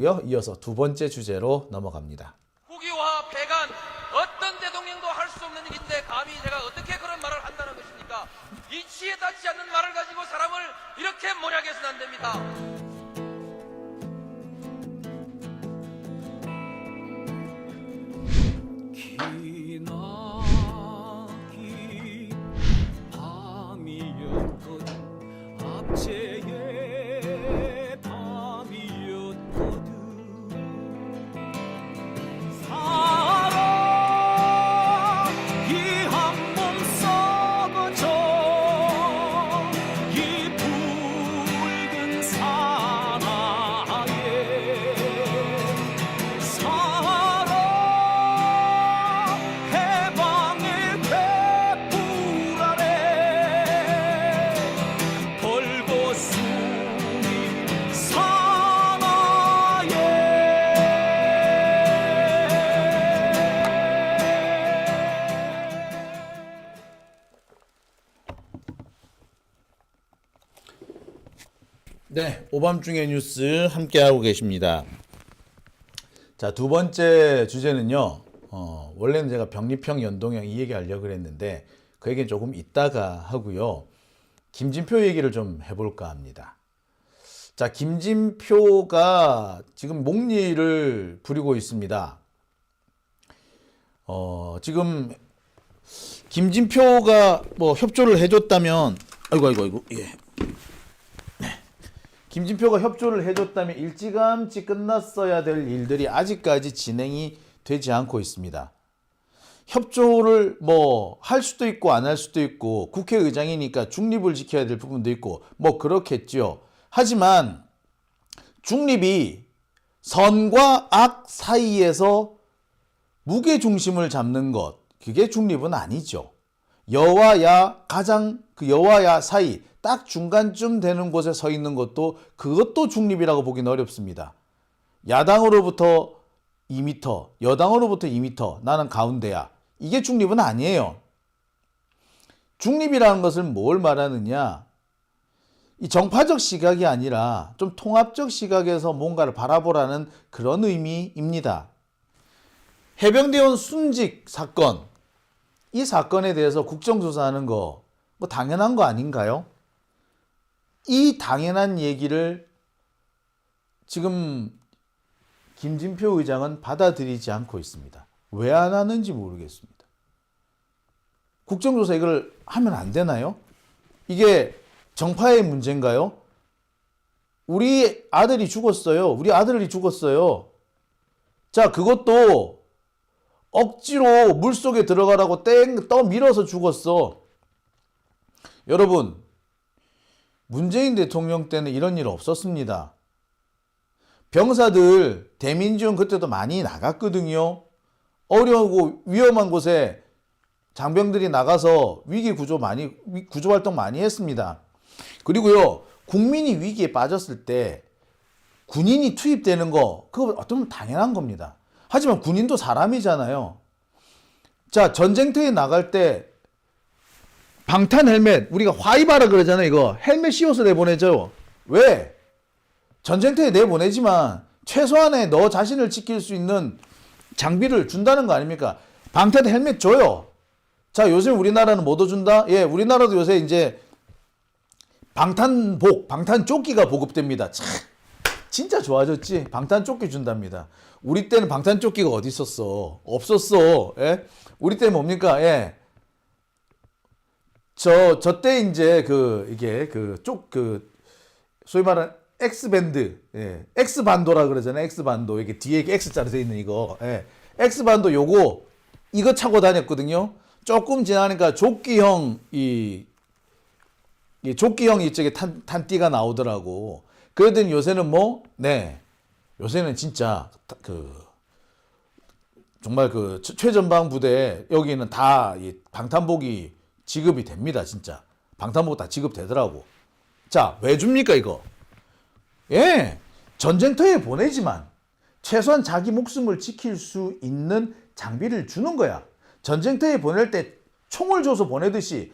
이어서 두 번째 주제로 넘어갑니다. 국유화 폐간 어떤 대통령도 할 수 없는 일인데 감히 제가 어떻게 그런 말을 한다는 것입니까? 이치에 닿지 않는 말을 가지고 사람을 이렇게 몰약해서는 안 됩니다. 오밤중의 뉴스 함께하고 계십니다. 자, 두 번째 주제는요. 어, 원래는 제가 병리평 연동형 이 얘기 하려고 그랬는데 그 얘기는 조금 이따가 하고요. 김진표 얘기를 좀 해볼까 합니다. 자, 김진표가 지금 목리를 부리고 있습니다. 어, 지금 김진표가 뭐 협조를 해줬다면, 아이고, 아이고, 아이고, 예. 김진표가 협조를 해줬다면 일찌감치 끝났어야 될 일들이 아직까지 진행이 되지 않고 있습니다. 협조를 뭐 할 수도 있고 안 할 수도 있고 국회의장이니까 중립을 지켜야 될 부분도 있고 뭐 그렇겠죠. 하지만 중립이 선과 악 사이에서 무게 중심을 잡는 것 그게 중립은 아니죠. 여와 야 가장 그 여와 야 사이 딱 중간쯤 되는 곳에 서 있는 것도 그것도 중립이라고 보기는 어렵습니다. 야당으로부터 2m, 여당으로부터 2m, 나는 가운데야. 이게 중립은 아니에요. 중립이라는 것을 뭘 말하느냐? 이 정파적 시각이 아니라 좀 통합적 시각에서 뭔가를 바라보라는 그런 의미입니다. 해병대원 순직 사건, 이 사건에 대해서 국정조사하는 거, 뭐 당연한 거 아닌가요? 이 당연한 얘기를 지금 김진표 의장은 받아들이지 않고 있습니다. 왜 안 하는지 모르겠습니다. 국정조사 이걸 하면 안 되나요? 이게 정파의 문제인가요? 우리 아들이 죽었어요. 우리 아들이 죽었어요. 자, 그것도 억지로 물 속에 들어가라고 땡 떠밀어서 죽었어. 여러분, 문재인 대통령 때는 이런 일 없었습니다. 병사들 대민 지원 그때도 많이 나갔거든요. 어려우고 위험한 곳에 장병들이 나가서 위기 구조 많이 위- 구조 활동 많이 했습니다. 그리고요 국민이 위기에 빠졌을 때 군인이 투입되는 거 그거 어쩌면 당연한 겁니다. 하지만 군인도 사람이잖아요. 자 전쟁터에 나갈 때 방탄 헬멧 우리가 화이바라 그러잖아요. 이거 헬멧 씌워서 내보내죠. 왜? 전쟁터에 내보내지만 최소한의 너 자신을 지킬 수 있는 장비를 준다는 거 아닙니까? 방탄 헬멧 줘요. 자, 요즘 우리나라는 뭐더 준다? 예, 우리나라도 요새 이제 방탄복, 방탄조끼가 보급됩니다. 참, 진짜 좋아졌지? 방탄조끼 준답니다. 우리 때는 방탄조끼가 어디 있었어? 없었어. 예? 우리 때는 뭡니까? 예. 저, 저 때 이제 그, 이게 그 쪽, 그, 소위 말하는 X밴드, 예. X반도라 그러잖아요. X반도. 이게 뒤에 이렇게 X자로 되어 있는 이거. 예. X반도 요거, 이거 차고 다녔거든요. 조금 지나니까 조끼형, 이, 이 조끼형 이쪽에 탄, 탄띠가 나오더라고. 그러더니 요새는 뭐, 네. 요새는 진짜, 그, 정말 그 최- 최전방 부대 여기는 다이 방탄복이 지급이 됩니다, 진짜. 방탄복 다 지급되더라고. 자, 왜 줍니까, 이거? 예, 전쟁터에 보내지만 최소한 자기 목숨을 지킬 수 있는 장비를 주는 거야. 전쟁터에 보낼 때 총을 줘서 보내듯이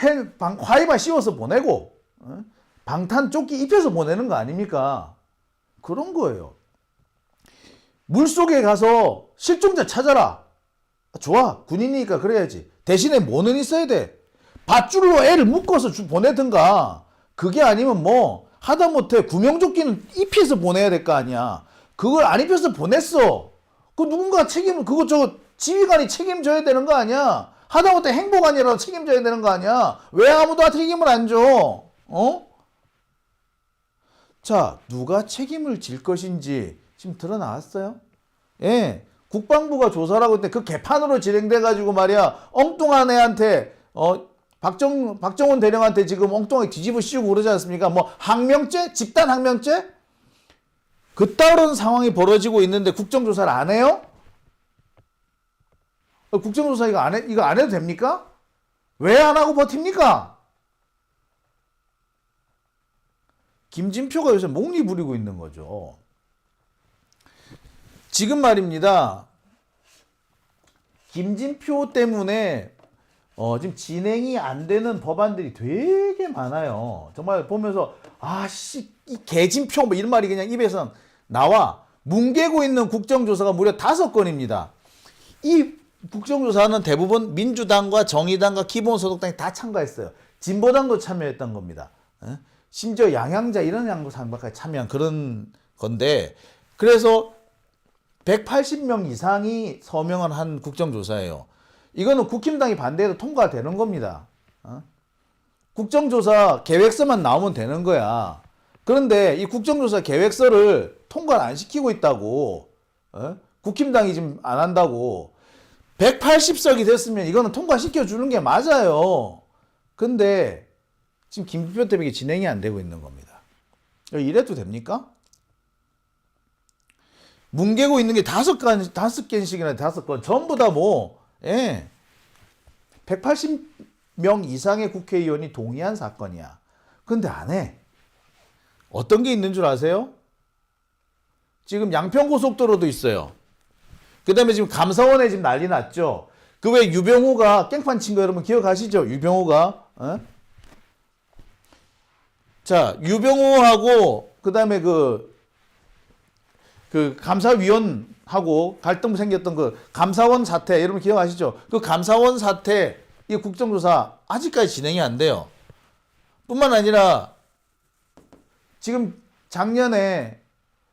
헬, 방, 화이바 씌워서 보내고, 어? 방탄 조끼 입혀서 보내는 거 아닙니까? 그런 거예요. 물 속에 가서 실종자 찾아라. 좋아. 군인이니까 그래야지. 대신에 뭐는 있어야 돼. 밧줄로 애를 묶어서 주- 보내든가. 그게 아니면 뭐 하다못해 구명조끼는 입혀서 보내야 될 거 아니야. 그걸 안 입혀서 보냈어. 그 누군가 책임을 그거 저 지휘관이 책임져야 되는 거 아니야. 하다못해 행보관이라도 책임져야 되는 거 아니야. 왜 아무도 책임을 안 줘? 어? 자, 누가 책임을 질 것인지 지금 드러나왔어요? 예. 국방부가 조사라고 했는데 그 개판으로 진행돼 가지고 말이야. 엉뚱한 애한테 어 박정 박정훈 대령한테 지금 엉뚱하게 뒤집어 씌우고 그러지 않습니까? 뭐 항명죄, 집단 항명죄? 그따른 상황이 벌어지고 있는데 국정조사를 안 해요? 어, 국정조사 이거 안 해, 이거 안 해도 됩니까? 왜 안 하고 버팁니까? 김진표가 요새 목리 부리고 있는 거죠. 지금 말입니다. 김진표 때문에 어, 지금 진행이 안 되는 법안들이 되게 많아요. 정말 보면서 아씨 이 개진표 뭐 이런 말이 그냥 입에서 나와 뭉개고 있는 국정조사가 무려 다섯 건입니다. 이 국정조사는 대부분 민주당과 정의당과 기본소득당이 다 참가했어요. 진보당도 참여했던 겁니다. 어? 심지어 양양자 이런 양보상까지 참여한 그런 건데 그래서 180명 이상이 서명을 한 국정조사예요. 이거는 국힘당이 반대해도 통과되는 겁니다. 어? 국정조사 계획서만 나오면 되는 거야. 그런데 이 국정조사 계획서를 통과를 안 시키고 있다고. 어? 국힘당이 지금 안 한다고. 180석이 됐으면 이거는 통과시켜 주는 게 맞아요. 근데 지금 김기표 때문에 진행이 안 되고 있는 겁니다. 이래도 됩니까? 뭉개고 있는 게 다섯 건, 다섯 개씩이나 다섯 건, 전부 다 뭐, 예. 180명 이상의 국회의원이 동의한 사건이야. 근데 안 해. 어떤 게 있는 줄 아세요? 지금 양평고속도로도 있어요. 그 다음에 지금 감사원에 지금 난리 났죠. 그왜 유병호가 깽판 친 거 여러분 기억하시죠? 유병호가. 어? 자, 유병호하고 그 다음에 그, 그 감사위원하고 갈등 생겼던 그 감사원 사태 여러분 기억하시죠? 그 감사원 사태 이 국정조사 아직까지 진행이 안 돼요. 뿐만 아니라 지금 작년에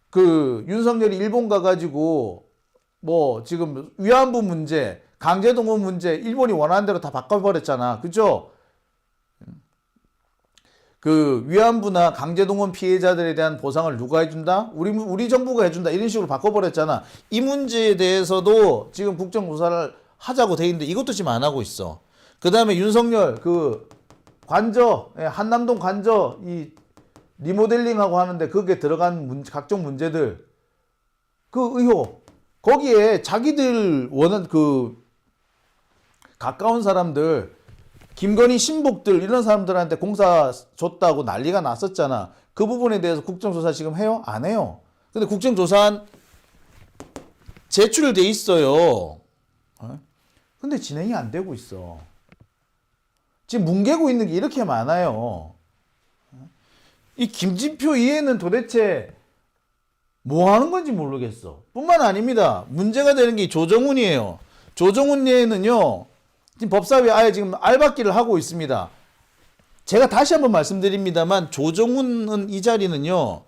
그 윤석열이 일본 가가지고 뭐 지금 위안부 문제, 강제동원 문제 일본이 원하는 대로 다 바꿔버렸잖아. 그죠? 그 위안부나 강제동원 피해자들에 대한 보상을 누가 해준다? 우리 우리 정부가 해준다 이런 식으로 바꿔버렸잖아. 이 문제에 대해서도 지금 국정조사를 하자고 돼 있는데 이것도 지금 안 하고 있어. 그 다음에 윤석열 그 관저 예, 한남동 관저 이 리모델링하고 하는데 거기에 들어간 문, 각종 문제들 그 의혹 거기에 자기들 원한 그 가까운 사람들 김건희 신복들 이런 사람들한테 공사 줬다고 난리가 났었잖아. 그 부분에 대해서 국정조사 지금 해요? 안 해요. 근데 국정조사안 제출돼 있어요. 어? 근데 진행이 안 되고 있어. 지금 뭉개고 있는 게 이렇게 많아요. 이 김진표 이해는 도대체 뭐 하는 건지 모르겠어. 뿐만 아닙니다. 문제가 되는 게 조정훈이에요. 조정훈 예는요, 지금 법사위 아예 지금 알박기를 하고 있습니다. 제가 다시 한번 말씀드립니다만, 조정훈은 이 자리는요,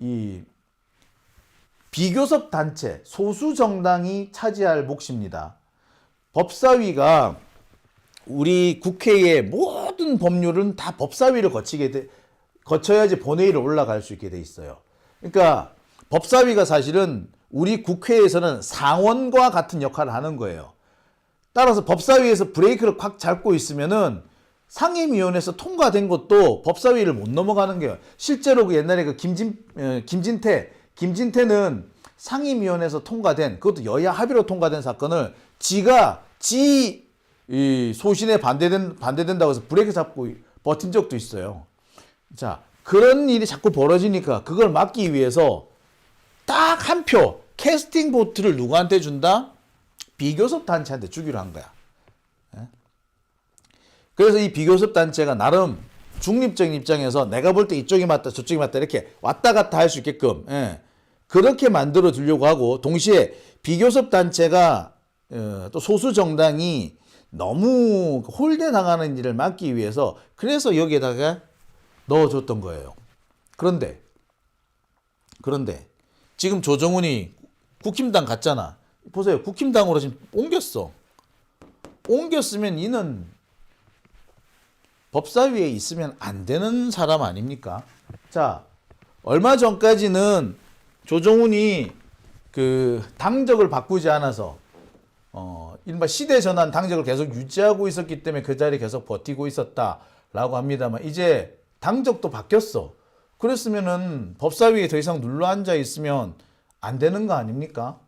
이 비교섭 단체, 소수 정당이 차지할 몫입니다. 법사위가 우리 국회의 모든 법률은 다 법사위를 거치게 돼, 거쳐야지 본회의를 올라갈 수 있게 돼 있어요. 그러니까 법사위가 사실은 우리 국회에서는 상원과 같은 역할을 하는 거예요. 따라서 법사위에서 브레이크를 콱 잡고 있으면은 상임위원회에서 통과된 것도 법사위를 못 넘어가는 거예요. 실제로 그 옛날에 그 김진 어, 김진태 김진태는 상임위원회에서 통과된 그것도 여야 합의로 통과된 사건을 지가 지이 소신에 반대된 반대된다고 해서 브레이크 잡고 버틴 적도 있어요. 자 그런 일이 자꾸 벌어지니까 그걸 막기 위해서 딱 한 표 캐스팅 보트를 누구한테 준다? 비교섭 단체한테 주기로 한 거야. 예? 그래서 이 비교섭 단체가 나름 중립적인 입장에서 내가 볼 때 이쪽이 맞다 저쪽이 맞다 이렇게 왔다 갔다 할 수 있게끔 예. 그렇게 만들어 주려고 하고 동시에 비교섭 단체가 어, 또 소수 정당이 너무 홀대 나가는 일을 막기 위해서 그래서 여기에다가 넣어줬던 거예요. 그런데 그런데 지금 조정훈이 국힘당 갔잖아. 보세요. 국힘당으로 지금 옮겼어. 옮겼으면 이는 법사위에 있으면 안 되는 사람 아닙니까? 자, 얼마 전까지는 조정훈이 그 당적을 바꾸지 않아서 어, 이른바 시대 전환 당적을 계속 유지하고 있었기 때문에 그 자리에 계속 버티고 있었다라고 합니다만 이제 당적도 바뀌었어. 그랬으면은 법사위에 더 이상 눌러 앉아 있으면 안 되는 거 아닙니까?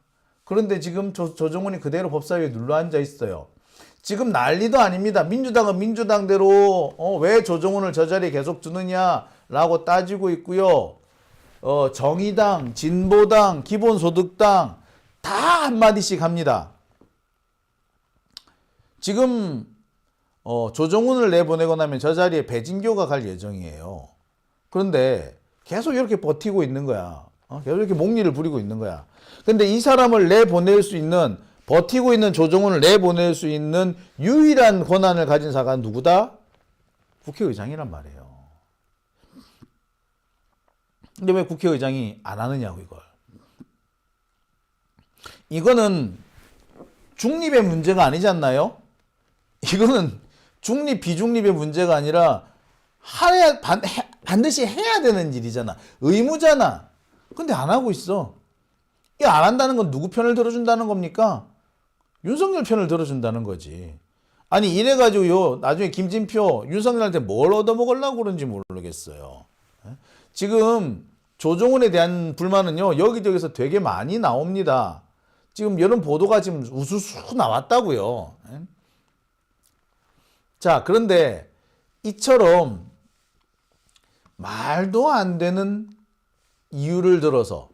그런데 지금 조, 조정훈이 그대로 법사위에 눌러 앉아 있어요. 지금 난리도 아닙니다. 민주당은 민주당대로 어, 왜 조정훈을 저 자리에 계속 두느냐라고 따지고 있고요. 어, 정의당, 진보당, 기본소득당 다 한마디씩 합니다. 지금 어, 조정훈을 내보내고 나면 저 자리에 배진교가 갈 예정이에요. 그런데 계속 이렇게 버티고 있는 거야. 어? 계속 이렇게 목리를 부리고 있는 거야. 근데 이 사람을 내보낼 수 있는 버티고 있는 조정훈을 내보낼 수 있는 유일한 권한을 가진 사가 누구다? 국회의장이란 말이에요. 근데 왜 국회의장이 안 하느냐고 이걸. 이거는 중립의 문제가 아니지 않나요? 이거는 중립 비중립의 문제가 아니라 하야 반, 해- 반드시 해야 되는 일이잖아. 의무잖아. 근데 안 하고 있어. 이안 한다는 건 누구 편을 들어준다는 겁니까? 윤석열 편을 들어준다는 거지. 아니 이래가지고 요 나중에 김진표 윤석열한테 뭘 얻어먹으려고 그런지 모르겠어요. 예? 지금 조정훈에 대한 불만은요 여기저기서 되게 많이 나옵니다. 지금 이런 보도가 지금 우수수 나왔다고요. 예? 자 그런데 이처럼 말도 안 되는 이유를 들어서 어?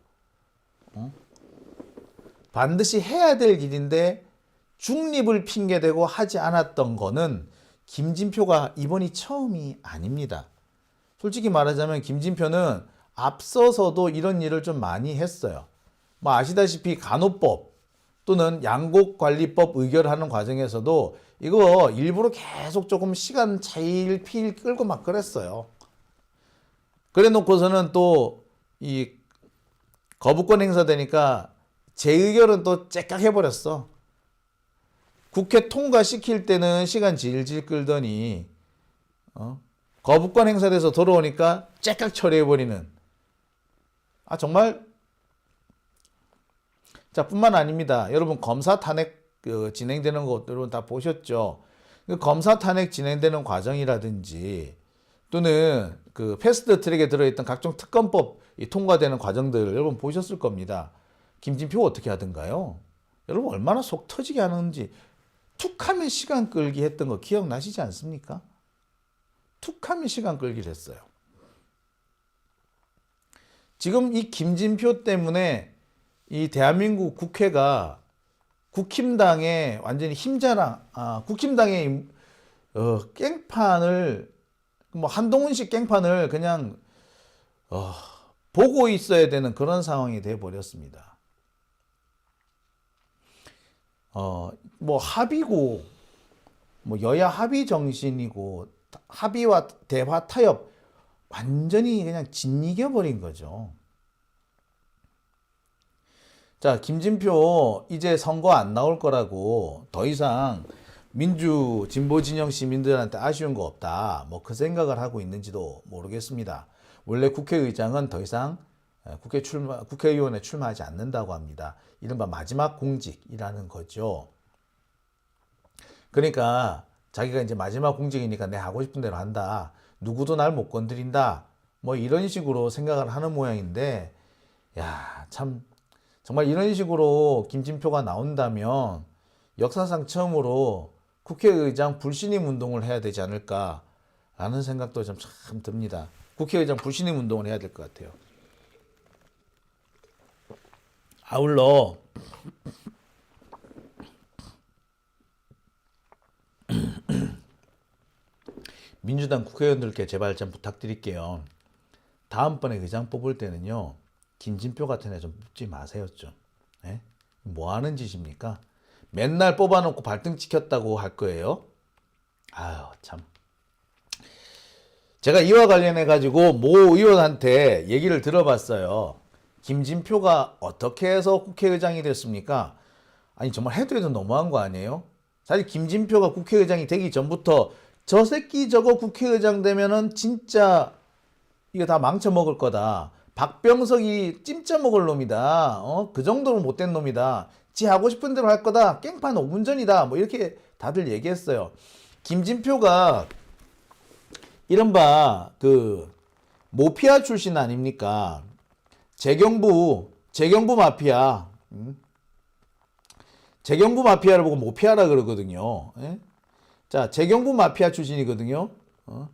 반드시 해야 될 일인데 중립을 핑계대고 하지 않았던 거는 김진표가 이번이 처음이 아닙니다. 솔직히 말하자면 김진표는 앞서서도 이런 일을 좀 많이 했어요. 뭐 아시다시피 간호법 또는 양곡관리법 의결하는 과정에서도 이거 일부러 계속 조금 시간 차일 필 끌고 막 그랬어요. 그래 놓고서는 또 이 거부권 행사되니까 제 의결은 또 째깍 해버렸어. 국회 통과시킬 때는 시간 질질 끌더니 어? 거부권 행사돼서 돌아오니까 째깍 처리해버리는 아 정말 자 뿐만 아닙니다. 여러분 검사 탄핵 그 진행되는 것 여러분 다 보셨죠? 그 검사 탄핵 진행되는 과정이라든지 또는 그 패스트 트랙에 들어있던 각종 특검법 이 통과되는 과정들 여러분 보셨을 겁니다. 김진표 어떻게 하던가요? 여러분 얼마나 속 터지게 하는지 툭하면 시간 끌기 했던 거 기억나시지 않습니까? 툭하면 시간 끌기를 했어요. 지금 이 김진표 때문에 이 대한민국 국회가 국힘당의 완전히 힘자랑, 아, 국힘당의 어, 깽판을 뭐 한동훈식 깽판을 그냥 어, 보고 있어야 되는 그런 상황이 돼 버렸습니다. 어, 뭐 합의고 뭐 여야 합의 정신이고 합의와 대화 타협 완전히 그냥 짓이겨 버린 거죠. 자, 김진표 이제 선거 안 나올 거라고 더 이상 민주 진보 진영 시민들한테 아쉬운 거 없다. 뭐 그 생각을 하고 있는지도 모르겠습니다. 원래 국회의장은 더 이상 국회 출마 국회의원에 출마하지 않는다고 합니다. 이른바 마지막 공직이라는 거죠. 그러니까 자기가 이제 마지막 공직이니까 내 하고 싶은 대로 한다. 누구도 날 못 건드린다. 뭐 이런 식으로 생각을 하는 모양인데 야, 참 정말 이런 식으로 김진표가 나온다면 역사상 처음으로 국회의장 불신임 운동을 해야 되지 않을까라는 생각도 좀 참 듭니다. 국회의장 불신임 운동을 해야 될 것 같아요. 아울러 민주당 국회의원들께 제발 좀 부탁드릴게요. 다음번에 의장 뽑을 때는요. 김진표 같은 애좀 묻지 마세요 좀. 예? 뭐 하는 짓입니까? 맨날 뽑아놓고 발등 찍혔다고 할 거예요. 아유 참. 제가 이와 관련해 가지고 모 의원한테 얘기를 들어봤어요. 김진표가 어떻게 해서 국회의장이 됐습니까? 아니 정말 해도 해도 너무한 거 아니에요? 사실 김진표가 국회의장이 되기 전부터 저 새끼 저거 국회의장 되면은 진짜 이거 다 망쳐 먹을 거다. 박병석이 찜짜 먹을 놈이다. 어? 그 정도로 못된 놈이다. 지 하고 싶은 대로 할 거다. 깽판 5분 전이다. 뭐 이렇게 다들 얘기했어요. 김진표가 이른바 그 모피아 출신 아닙니까? 재경부 재경부 마피아. 음? 재경부 마피아를 보고 모피아라 그러거든요. 예? 자, 재경부 마피아 출신이거든요. 어?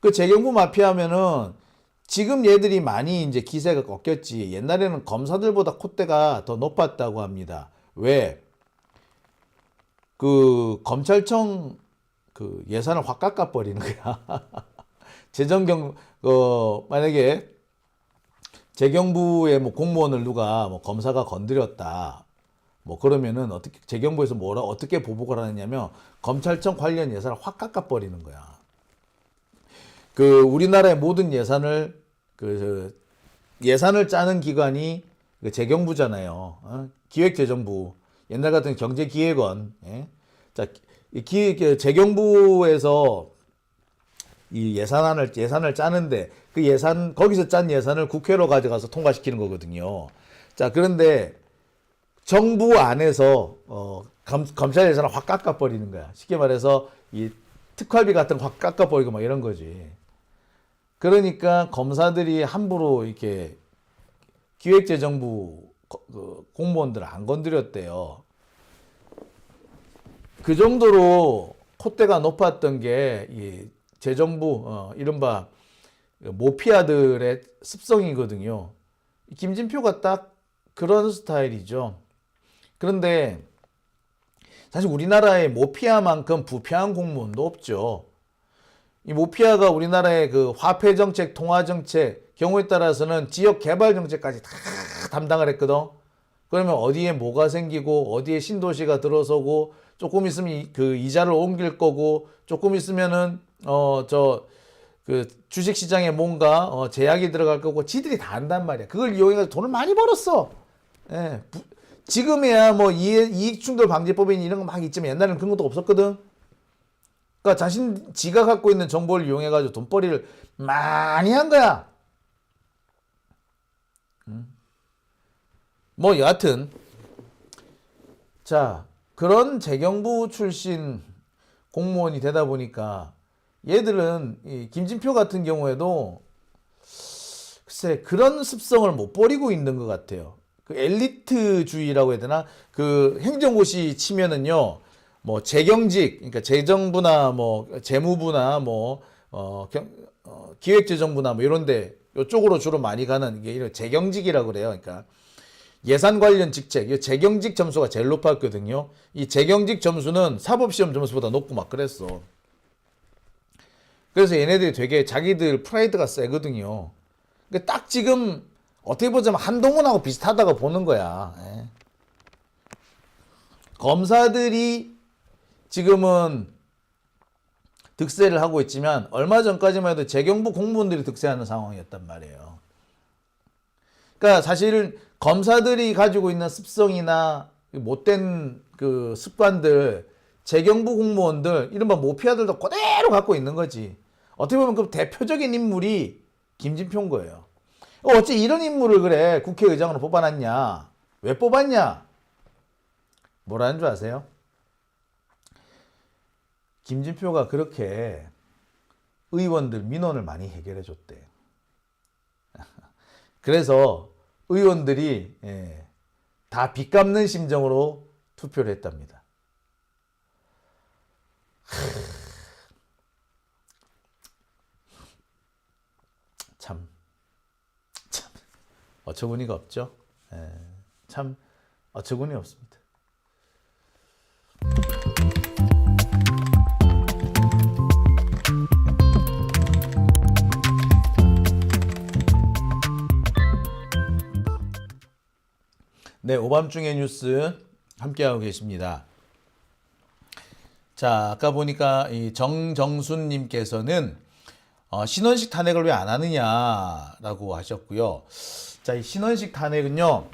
그 재경부 마피아면은 지금 얘들이 많이 이제 기세가 꺾였지. 옛날에는 검사들보다 콧대가 더 높았다고 합니다. 왜? 그 검찰청 그 예산을 확 깎아버리는 거야. 재정 경 어 만약에 재경부의 뭐 공무원을 누가 뭐 검사가 건드렸다. 뭐 그러면은 어떻게 재경부에서 뭐라 어떻게 보복을 하느냐면 검찰청 관련 예산을 확 깎아 버리는 거야. 그 우리나라의 모든 예산을 그 예산을 짜는 기관이 그 재경부잖아요. 어? 기획재정부 옛날 같은 경제기획원. 예? 자, 이 기, 그 재경부에서 이 예산안을 예산을 짜는데 그 예산 거기서 짠 예산을 국회로 가져가서 통과시키는 거거든요. 자, 그런데 정부 안에서 어, 검, 검찰 예산을 확 깎아버리는 거야. 쉽게 말해서 이 특활비 같은 거 확 깎아버리고 막 이런 거지. 그러니까 검사들이 함부로 이렇게 기획재정부 거- 그 공무원들을 안 건드렸대요. 그 정도로 콧대가 높았던 게이 재정부 어, 이른바 모피아들의 습성이거든요. 김진표가 딱 그런 스타일이죠. 그런데 사실 우리나라에 모피아만큼 부패한 공무원도 없죠. 이 모피아가 우리나라의 그 화폐 정책, 통화 정책 경우에 따라서는 지역 개발 정책까지 다 담당을 했거든. 그러면 어디에 뭐가 생기고 어디에 신도시가 들어서고 조금 있으면 이- 그 이자를 옮길 거고 조금 있으면은 어 저 그 주식 시장에 뭔가 어 제약이 들어갈 거고 지들이 다 안단 말이야. 그걸 이용해 가지고 돈을 많이 벌었어. 예. 부- 지금이야 뭐 이해, 이익 충돌 방지법이니 이런 거 막 있지만 옛날에는 그런 것도 없었거든. 그러니까 자신 지가 갖고 있는 정보를 이용해 가지고 돈벌이를 많이 한 거야. 음. 뭐 여하튼 자 그런 재경부 출신 공무원이 되다 보니까 얘들은 이 김진표 같은 경우에도 글쎄 그런 습성을 못 버리고 있는 것 같아요. 그 엘리트주의라고 해야 되나? 그 행정고시 치면은요, 뭐 재경직, 그러니까 재정부나 뭐 재무부나 뭐 어, 경, 어, 기획재정부나 뭐 이런데 이쪽으로 주로 많이 가는 이게 이런 재경직이라고 그래요. 그러니까 예산 관련 직책, 이 재경직 점수가 제일 높았거든요. 이 재경직 점수는 사법시험 점수보다 높고 막 그랬어. 그래서 얘네들이 되게 자기들 프라이드가 세거든요. 그러니까 딱 지금 어떻게 보자면 한동훈하고 비슷하다고 보는 거야. 예. 검사들이 지금은 득세를 하고 있지만 얼마 전까지만 해도 재경부 공무원들이 득세하는 상황이었단 말이에요. 그러니까 사실 검사들이 가지고 있는 습성이나 못된 그 습관들 재경부 공무원들 이른바 모피아들도 그대로 갖고 있는 거지. 어떻게 보면 그 대표적인 인물이 김진표인 거예요. 어, 어째 이런 인물을 그래 국회의장으로 뽑아놨냐? 왜 뽑았냐? 뭐라는 줄 아세요? 김진표가 그렇게 의원들 민원을 많이 해결해 줬대. 그래서 의원들이 예, 다 빚갚는 심정으로 투표를 했답니다. 참, 참 어처구니가 없죠. 예, 참 어처구니 없습니다. 네, 오밤중의 뉴스 함께하고 계십니다. 자, 아까 보니까 이 정정순 님께서는 어, 신원식 탄핵을 왜 안 하느냐라고 하셨고요. 자, 이 신원식 탄핵은요,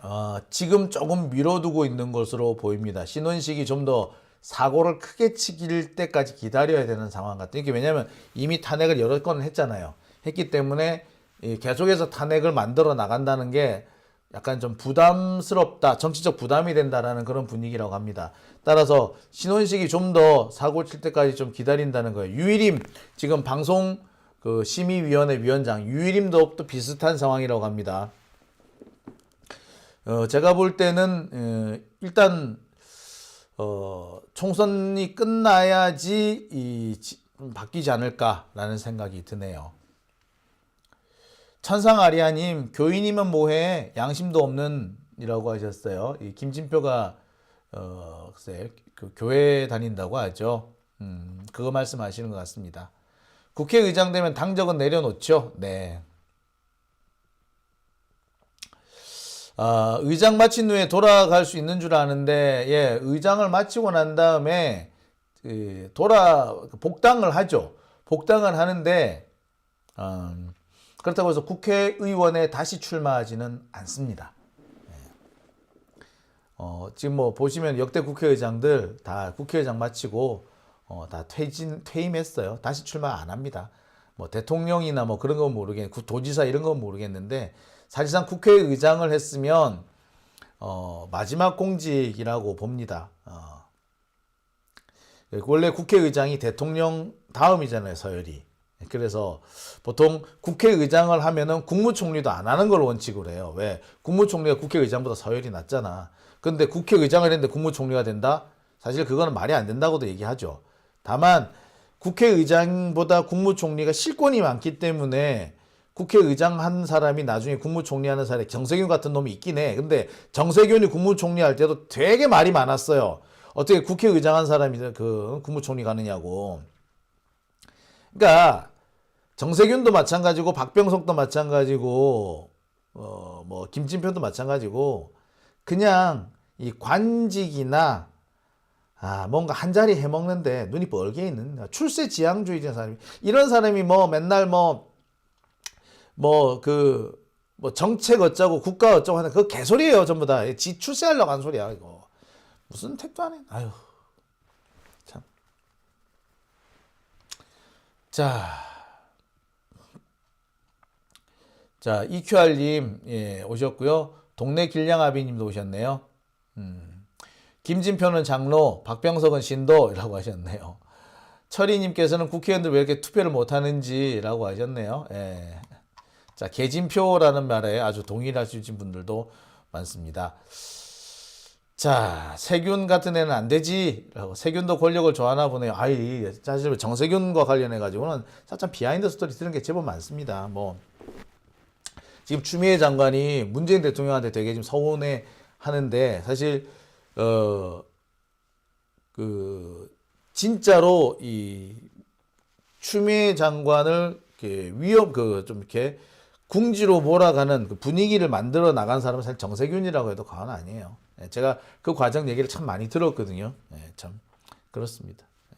어, 지금 조금 미뤄두고 있는 것으로 보입니다. 신원식이 좀 더 사고를 크게 치길 때까지 기다려야 되는 상황 같아요. 이게 왜냐하면 이미 탄핵을 여러 건 했잖아요. 했기 때문에 이 계속해서 탄핵을 만들어 나간다는 게 약간 좀 부담스럽다, 정치적 부담이 된다라는 그런 분위기라고 합니다. 따라서 신원식이 좀 더 사고 칠 때까지 좀 기다린다는 거예요. 유일임 지금 방송 그 심의위원회 위원장 유일임도 또 비슷한 상황이라고 합니다. 어, 제가 볼 때는 어, 일단 어, 총선이 끝나야지 이 지- 바뀌지 않을까라는 생각이 드네요. 천상 아리아님 교인이면 뭐해 양심도 없는 이라고 하셨어요. 이 김진표가 어 글쎄 그 교회 다닌다고 하죠. 음 그거 말씀하시는 것 같습니다. 국회의장 되면 당적은 내려놓죠. 네. 아, 의장 마친 후에 돌아갈 수 있는 줄 아는데, 예, 의장을 마치고 난 다음에, 그, 돌아, 복당을 하죠. 복당을 하는데, 음, 그렇다고 해서 국회의원에 다시 출마하지는 않습니다. 예. 어, 지금 뭐 보시면 역대 국회의장들 다 국회의장 마치고 어, 다 퇴진, 퇴임했어요. 다시 출마 안 합니다. 뭐 대통령이나 뭐 그런 건 모르겠, 구- 도지사 이런 건 모르겠는데 사실상 국회의장을 했으면 어, 마지막 공직이라고 봅니다. 어. 원래 국회의장이 대통령 다음이잖아요, 서열이. 그래서 보통 국회의장을 하면은 국무총리도 안 하는 걸 원칙으로 해요. 왜? 국무총리가 국회의장보다 서열이 낮잖아. 근데 국회의장을 했는데 국무총리가 된다? 사실 그거는 말이 안 된다고도 얘기하죠. 다만 국회의장보다 국무총리가 실권이 많기 때문에 국회의장 한 사람이 나중에 국무총리 하는 사람이 정세균 같은 놈이 있긴 해. 근데 정세균이 국무총리 할 때도 되게 말이 많았어요. 어떻게 국회의장 한 사람이 그 국무총리 가느냐고. 그러니까 정세균도 마찬가지고 박병석도 마찬가지고 어 뭐 김진표도 마찬가지고 그냥 이 관직이나 아 뭔가 한 자리 해 먹는데 눈이 뻘게 있는 출세 지향주의자 사람이 이런 사람이 뭐 맨날 뭐뭐그 뭐 정책 어쩌고 국가 어쩌고 하는 그 개소리예요 전부 다. 지 출세하려고 한 소리야 이거. 무슨 택도 안 해. 아유 참. 자. 자, EQR님, 예, 오셨고요. 동네 길냥아비님도 오셨네요. 음. 김진표는 장로, 박병석은 신도라고 하셨네요. 철이님께서는 국회의원들 왜 이렇게 투표를 못하는지라고 하셨네요. 예. 자, 개진표라는 말에 아주 동일하신 분들도 많습니다. 자, 세균 같은 애는 안 되지. 라고. 세균도 권력을 좋아하나 보네요. 아이, 사실 정세균과 관련해가지고는 살짝 비하인드 스토리 들은 게 제법 많습니다. 뭐, 지금 추미애 장관이 문재인 대통령한테 되게 지금 서운해 하는데, 사실, 어, 그, 진짜로 이 추미애 장관을 이렇게 위협, 그, 좀 이렇게 궁지로 몰아가는 그 분위기를 만들어 나간 사람은 사실 정세균이라고 해도 과언 아니에요. 예, 제가 그 과정 얘기를 참 많이 들었거든요. 예, 참 그렇습니다. 예.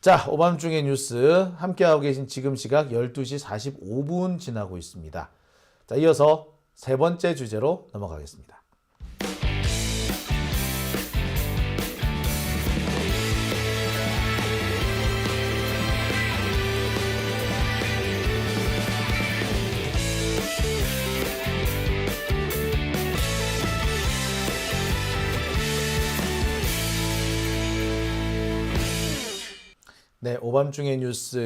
자, 오밤중의 뉴스 함께하고 계신 지금 시각 12시 45분 지나고 있습니다. 자, 이어서 세 번째 주제로 넘어가겠습니다. 네, 오밤중의 뉴스